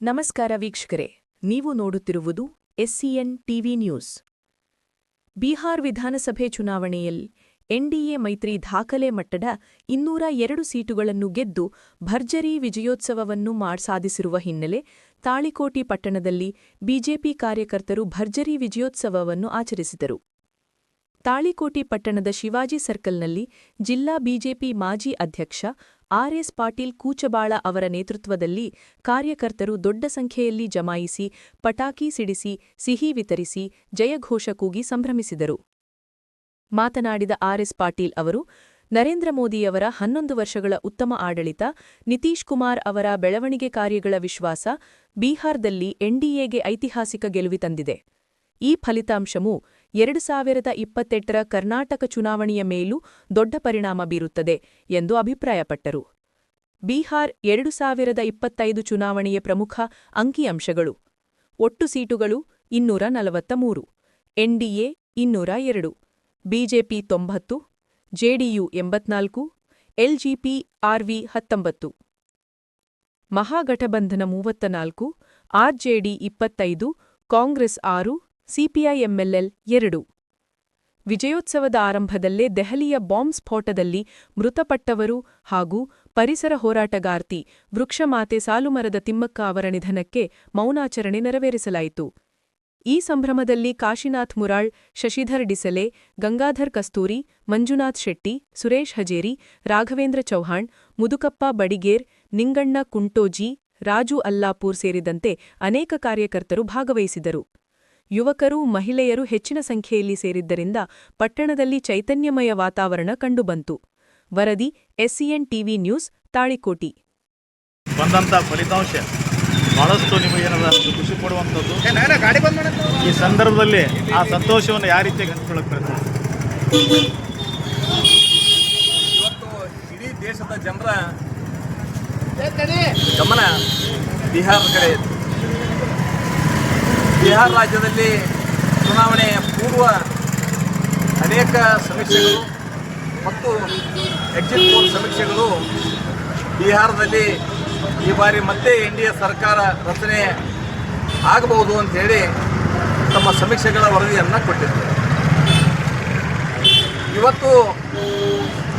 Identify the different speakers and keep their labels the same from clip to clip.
Speaker 1: ನಮಸ್ಕಾರ ವೀಕ್ಷಕರೇ, ನೀವು ನೋಡುತ್ತಿರುವುದು ಎಸ್ಸಿಎನ್ ಟಿವಿ ನ್ಯೂಸ್. ಬಿಹಾರ್ ವಿಧಾನಸಭೆ ಚುನಾವಣೆಯಲ್ಲಿ ಎನ್ಡಿಎ ಮೈತ್ರಿ ದಾಖಲೆ ಮಟ್ಟದ ಇನ್ನೂರ ಎರಡು ಸೀಟುಗಳನ್ನು ಗೆದ್ದು ಭರ್ಜರಿ ವಿಜಯೋತ್ಸವವನ್ನು ಸಾಧಿಸಿರುವ ಹಿನ್ನೆಲೆ ತಾಳಿಕೋಟಿ ಪಟ್ಟಣದಲ್ಲಿ ಬಿಜೆಪಿ ಕಾರ್ಯಕರ್ತರು ಭರ್ಜರಿ ವಿಜಯೋತ್ಸವವನ್ನು ಆಚರಿಸಿದರು. ತಾಳಿಕೋಟಿ ಪಟ್ಟಣದ ಶಿವಾಜಿ ಸರ್ಕಲ್ನಲ್ಲಿ ಜಿಲ್ಲಾ ಬಿಜೆಪಿ ಮಾಜಿ ಅಧ್ಯಕ್ಷ ಆರ್ಎಸ್ ಪಾಟೀಲ್ ಕೂಚಬಾಳ ಅವರ ನೇತೃತ್ವದಲ್ಲಿ ಕಾರ್ಯಕರ್ತರು ದೊಡ್ಡ ಸಂಖ್ಯೆಯಲ್ಲಿ ಜಮಾಯಿಸಿ, ಪಟಾಕಿ ಸಿಡಿಸಿ, ಸಿಹಿ ವಿತರಿಸಿ ಜಯಘೋಷ ಕೂಗಿ ಸಂಭ್ರಮಿಸಿದರು. ಮಾತನಾಡಿದ ಆರ್ಎಸ್ ಪಾಟೀಲ್ ಅವರು, ನರೇಂದ್ರ ಮೋದಿಯವರ ಹನ್ನೊಂದು ವರ್ಷಗಳ ಉತ್ತಮ ಆಡಳಿತ, ನಿತೀಶ್ ಕುಮಾರ್ ಅವರ ಬೆಳವಣಿಗೆ ಕಾರ್ಯಗಳ ವಿಶ್ವಾಸ, ಬಿಹಾರದಲ್ಲಿ ಎನ್ಡಿಎಗೆ ಐತಿಹಾಸಿಕ ಗೆಲುವಿ ತಂದಿದೆ. ಈ ಫಲಿತಾಂಶವು ಎರಡು ಸಾವಿರದ ಇಪ್ಪತ್ತೆಂಟರ ಕರ್ನಾಟಕ ಚುನಾವಣೆಯ ಮೇಲೂ ದೊಡ್ಡ ಪರಿಣಾಮ ಬೀರುತ್ತದೆ ಎಂದು ಅಭಿಪ್ರಾಯಪಟ್ಟರು. ಬಿಹಾರ್ ಎರಡು ಸಾವಿರದ ಇಪ್ಪತ್ತೈದು ಚುನಾವಣೆಯ ಪ್ರಮುಖ ಅಂಕಿಅಂಶಗಳು. ಒಟ್ಟು ಸೀಟುಗಳು ಇನ್ನೂರ ನಲವತ್ತ ಮೂರು ಎನ್ಡಿಎ ಇನ್ನೂರ ಎರಡು ಬಿಜೆಪಿ ತೊಂಬತ್ತು ಜೆಡಿಯು ಎಂಬತ್ನಾಲ್ಕು ಎಲ್ಜಿಪಿ ಆರ್ವಿ ಹತ್ತೊಂಬತ್ತು. ಮಹಾಗಠಬಂಧನ ಮೂವತ್ತ ನಾಲ್ಕು ಆರ್ಜೆಡಿ ಇಪ್ಪತ್ತೈದು, ಕಾಂಗ್ರೆಸ್ ಆರು ಸಿಪಿಐಎಂಎಲ್ಎಲ್ ಎರಡು. ವಿಜಯೋತ್ಸವದ ಆರಂಭದಲ್ಲೇ ದೆಹಲಿಯ ಬಾಂಬ್ ಸ್ಫೋಟದಲ್ಲಿ ಮೃತಪಟ್ಟವರು ಹಾಗೂ ಪರಿಸರ ಹೋರಾಟಗಾರ್ತಿ ವೃಕ್ಷಮಾತೆ ಸಾಲುಮರದ ತಿಮ್ಮಕ್ಕ ಅವರ ನಿಧನಕ್ಕೆ ಮೌನಾಚರಣೆ ನೆರವೇರಿಸಲಾಯಿತು. ಈ ಸಂಭ್ರಮದಲ್ಲಿ ಕಾಶಿನಾಥ್ ಮುರಾಳ್, ಶಶಿಧರ್ ಡಿಸಲೆ, ಗಂಗಾಧರ್ ಕಸ್ತೂರಿ, ಮಂಜುನಾಥ್ ಶೆಟ್ಟಿ, ಸುರೇಶ್ ಹಜೇರಿ, ರಾಘವೇಂದ್ರ ಚೌಹಾಣ್, ಮುದುಕಪ್ಪ ಬಡಿಗೇರ್, ನಿಂಗಣ್ಣ ಕುಂಟೋಜಿ, ರಾಜು ಅಲ್ಲಾಪೂರ್ ಸೇರಿದಂತೆ ಅನೇಕ ಕಾರ್ಯಕರ್ತರು ಭಾಗವಹಿಸಿದರು. ಯುವಕರು ಮಹಿಳೆಯರು ಹೆಚ್ಚಿನ ಸಂಖ್ಯೆಯಲ್ಲಿ ಸೇರಿದ್ದರಿಂದ ಪಟ್ಟಣದಲ್ಲಿ ಚೈತನ್ಯಮಯ ವಾತಾವರಣ ಕಂಡುಬಂತು. ವರದಿ ಎಸ್ಸಿಎನ್ ಟಿವಿ ನ್ಯೂಸ್ ತಾಳಿಕೋಟಿ.
Speaker 2: ಬಂದಂತ ಫಲಿತಾಂಶ ಬಹಳಷ್ಟು ನಿಮಗೇನದ ಖುಷಿ ಕೊಡುವಂಥದ್ದು? ಈ ಸಂದರ್ಭದಲ್ಲಿ ಆ ಸಂತೋಷವನ್ನು ಯಾವ ರೀತಿಯಾಗಿ ಹಂಚ್ಕೊಳ್ಳೋಕೆ ಪ್ರಯತ್ನ
Speaker 3: ಇವತ್ತು ಇಡೀ ದೇಶದ ಜನರ ಗಮನ ಬಿಹಾರದ ಕಡೆ ಬಿಹಾರ ರಾಜ್ಯದಲ್ಲಿ ಚುನಾವಣೆಯ ಪೂರ್ವ ಅನೇಕ ಸಮೀಕ್ಷೆಗಳು ಮತ್ತು ಎಕ್ಸಿಟ್ ಪೋಲ್ ಸಮೀಕ್ಷೆಗಳು ಬಿಹಾರದಲ್ಲಿ ಈ ಬಾರಿ ಮತ್ತೆ ಎನ್ ಡಿ ಎ ಸರ್ಕಾರ ರಚನೆ ಆಗಬಹುದು ಅಂಥೇಳಿ ತಮ್ಮ ಸಮೀಕ್ಷೆಗಳ ವರದಿಯನ್ನು ಕೊಟ್ಟಿದ್ದರು. ಇವತ್ತು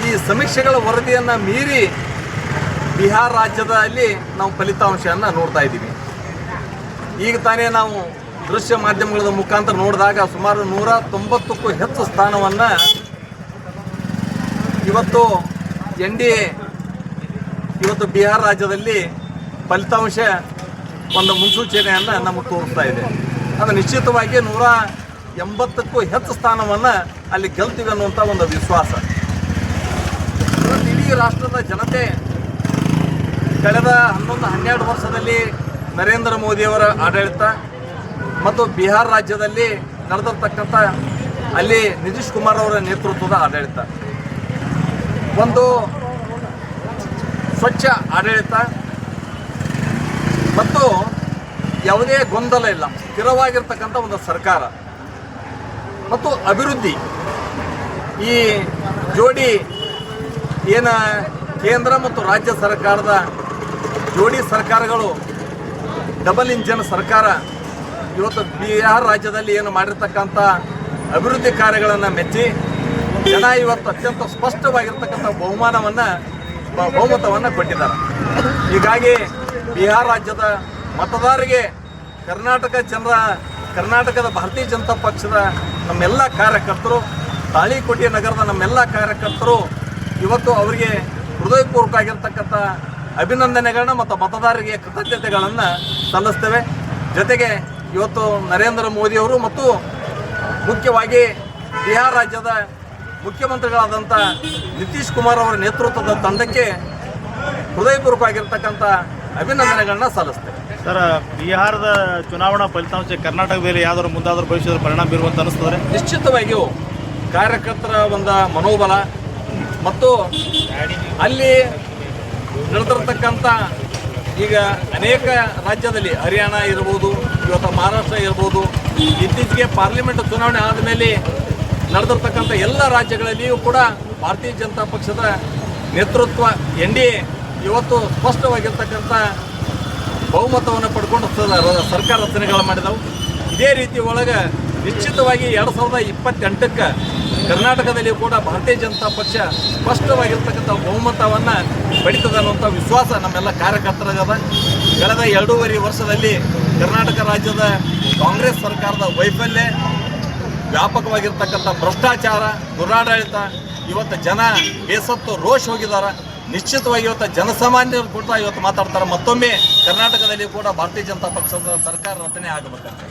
Speaker 3: ಈ ಸಮೀಕ್ಷೆಗಳ ವರದಿಯನ್ನು ಮೀರಿ ಬಿಹಾರ ರಾಜ್ಯದಲ್ಲಿ ನಾವು ಫಲಿತಾಂಶವನ್ನು ನೋಡ್ತಾ ಇದ್ದೀವಿ. ಈಗ ತಾನೇ ನಾವು ದೃಶ್ಯ ಮಾಧ್ಯಮಗಳ ಮುಖಾಂತರ ನೋಡಿದಾಗ ಸುಮಾರು ನೂರ ತೊಂಬತ್ತಕ್ಕೂ ಹೆಚ್ಚು ಸ್ಥಾನವನ್ನು ಇವತ್ತು ಎನ್ ಡಿ ಎ, ಇವತ್ತು ಬಿಹಾರ ರಾಜ್ಯದಲ್ಲಿ ಫಲಿತಾಂಶ ಒಂದು ಮುನ್ಸೂಚನೆಯನ್ನು ನಮಗೆ ತೋರಿಸ್ತಾ ಇದೆ. ಅದು ನಿಶ್ಚಿತವಾಗಿ ನೂರ ಎಂಬತ್ತಕ್ಕೂ ಹೆಚ್ಚು ಸ್ಥಾನವನ್ನು ಅಲ್ಲಿ ಗೆಲ್ತೀವಿ ಅನ್ನುವಂಥ ಒಂದು ವಿಶ್ವಾಸ. ಇಡೀ ರಾಷ್ಟ್ರದ ಜನತೆ ಕಳೆದ ಹನ್ನೊಂದು ಹನ್ನೆರಡು ವರ್ಷದಲ್ಲಿ ನರೇಂದ್ರ ಮೋದಿಯವರ ಆಡಳಿತ ಮತ್ತು ಬಿಹಾರ ರಾಜ್ಯದಲ್ಲಿ ನಡೆದಿರ್ತಕ್ಕಂಥ ಅಲ್ಲಿ ನಿತೀಶ್ ಕುಮಾರ್ ಅವರ ನೇತೃತ್ವದ ಆಡಳಿತ. ಒಂದು ಸ್ವಚ್ಛ ಆಡಳಿತ ಮತ್ತು ಯಾವುದೇ ಗೊಂದಲ ಇಲ್ಲ. ಸ್ಥಿರವಾಗಿರ್ತಕ್ಕಂಥ ಒಂದು ಸರ್ಕಾರ. ಮತ್ತು ಅಭಿವೃದ್ಧಿ. ಈ ಜೋಡಿ ಏನ ಕೇಂದ್ರ ಮತ್ತು ರಾಜ್ಯ ಸರ್ಕಾರದ ಜೋಡಿ ಸರ್ಕಾರಗಳು, ಡಬಲ್ ಇಂಜನ್ ಸರ್ಕಾರ ಇವತ್ತು ಬಿಹಾರ್ ರಾಜ್ಯದಲ್ಲಿ ಏನು ಮಾಡಿರ್ತಕ್ಕಂಥ ಅಭಿವೃದ್ಧಿ ಕಾರ್ಯಗಳನ್ನು ಮೆಚ್ಚಿ ಜನ ಇವತ್ತು ಅತ್ಯಂತ ಸ್ಪಷ್ಟವಾಗಿರ್ತಕ್ಕಂಥ ಬಹುಮಾನವನ್ನು ಬಹುಮತವನ್ನು ಕೊಟ್ಟಿದ್ದಾರೆ. ಹೀಗಾಗಿ ಬಿಹಾರ್ ರಾಜ್ಯದ ಮತದಾರರಿಗೆ ಕರ್ನಾಟಕ ಜನರ, ಕರ್ನಾಟಕದ ಭಾರತೀಯ ಜನತಾ ಪಕ್ಷದ ನಮ್ಮೆಲ್ಲ ಕಾರ್ಯಕರ್ತರು, ತಾಳಿಕೋಟೆ ನಗರದ ನಮ್ಮೆಲ್ಲ ಕಾರ್ಯಕರ್ತರು ಇವತ್ತು ಅವರಿಗೆ ಹೃದಯಪೂರ್ವಕ ಆಗಿರ್ತಕ್ಕಂಥ ಅಭಿನಂದನೆಗಳನ್ನ ಮತ್ತು ಮತದಾರರಿಗೆ ಕೃತಜ್ಞತೆಗಳನ್ನು ಸಲ್ಲಿಸ್ತೇವೆ. ಜೊತೆಗೆ ಇವತ್ತು ನರೇಂದ್ರ ಮೋದಿಯವರು ಮತ್ತು ಮುಖ್ಯವಾಗಿ ಬಿಹಾರ ರಾಜ್ಯದ ಮುಖ್ಯಮಂತ್ರಿಗಳಾದಂಥ ನಿತೀಶ್ ಕುಮಾರ್ ಅವರ ನೇತೃತ್ವದ ತಂಡಕ್ಕೆ ಹೃದಯಪೂರ್ವಕವಾಗಿರ್ತಕ್ಕಂಥ ಅಭಿನಂದನೆಗಳನ್ನ ಸಲ್ಲಿಸ್ತೇವೆ
Speaker 2: ಸರ್ ಬಿಹಾರದ ಚುನಾವಣಾ ಫಲಿತಾಂಶ ಕರ್ನಾಟಕದಲ್ಲಿ ಯಾವ್ದಾದ್ರು ಮುಂದಾದ್ರೂ ಭವಿಷ್ಯದ ಪರಿಣಾಮ ಬೀರುವಂತ ಅನಿಸ್ತದೆ?
Speaker 3: ನಿಶ್ಚಿತವಾಗಿಯೂ ಕಾರ್ಯಕರ್ತರ ಒಂದು ಮನೋಬಲ ಮತ್ತು ಅಲ್ಲಿ ನಡೆದಿರ್ತಕ್ಕಂಥ ಈಗ ಅನೇಕ ರಾಜ್ಯದಲ್ಲಿ ಹರಿಯಾಣ ಇರ್ಬೋದು, ಇವತ್ತು ಮಹಾರಾಷ್ಟ್ರ ಇರ್ಬೋದು ಇತ್ತೀಚೆಗೆ ಪಾರ್ಲಿಮೆಂಟ್ ಚುನಾವಣೆ ಆದಮೇಲೆ ನಡೆದಿರ್ತಕ್ಕಂಥ ಎಲ್ಲ ರಾಜ್ಯಗಳಲ್ಲಿಯೂ ಕೂಡ ಭಾರತೀಯ ಜನತಾ ಪಕ್ಷದ ನೇತೃತ್ವ ಎನ್ ಡಿ ಎ ಇವತ್ತು ಸ್ಪಷ್ಟವಾಗಿರ್ತಕ್ಕಂಥ ಬಹುಮತವನ್ನು ಪಡ್ಕೊಂಡು ಸರ್ಕಾರ ರಚನೆಗಳು ಮಾಡಿದವು. ಇದೇ ರೀತಿ ಒಳಗೆ ನಿಶ್ಚಿತವಾಗಿ ಎರಡು ಸಾವಿರದ ಇಪ್ಪತ್ತೆಂಟಕ್ಕೆ ಕರ್ನಾಟಕದಲ್ಲಿ ಕೂಡ ಭಾರತೀಯ ಜನತಾ ಪಕ್ಷ ಸ್ಪಷ್ಟವಾಗಿರ್ತಕ್ಕಂಥ ಬಹುಮತವನ್ನು ಪಡಿತದೆ ಅನ್ನುವಂಥ ವಿಶ್ವಾಸ ನಮ್ಮೆಲ್ಲ ಕಾರ್ಯಕರ್ತರಾಗದ. ಕಳೆದ ಎರಡೂವರೆ ವರ್ಷದಲ್ಲಿ ಕರ್ನಾಟಕ ರಾಜ್ಯದ ಕಾಂಗ್ರೆಸ್ ಸರ್ಕಾರದ ವೈಫಲ್ಯ, ವ್ಯಾಪಕವಾಗಿರ್ತಕ್ಕಂಥ ಭ್ರಷ್ಟಾಚಾರ, ದುರಾಡಳಿತ, ಇವತ್ತು ಜನ ಬೇಸತ್ತು ರೋಷ್ ಹೋಗಿದ್ದಾರೆ ನಿಶ್ಚಿತವಾಗಿ ಇವತ್ತು ಜನಸಾಮಾನ್ಯರು ಕೂಡ ಇವತ್ತು ಮಾತಾಡ್ತಾರೆ. ಮತ್ತೊಮ್ಮೆ ಕರ್ನಾಟಕದಲ್ಲಿ ಕೂಡ ಭಾರತೀಯ ಜನತಾ ಪಕ್ಷದ ಸರ್ಕಾರ ರಚನೆ ಆಗಬೇಕಂತ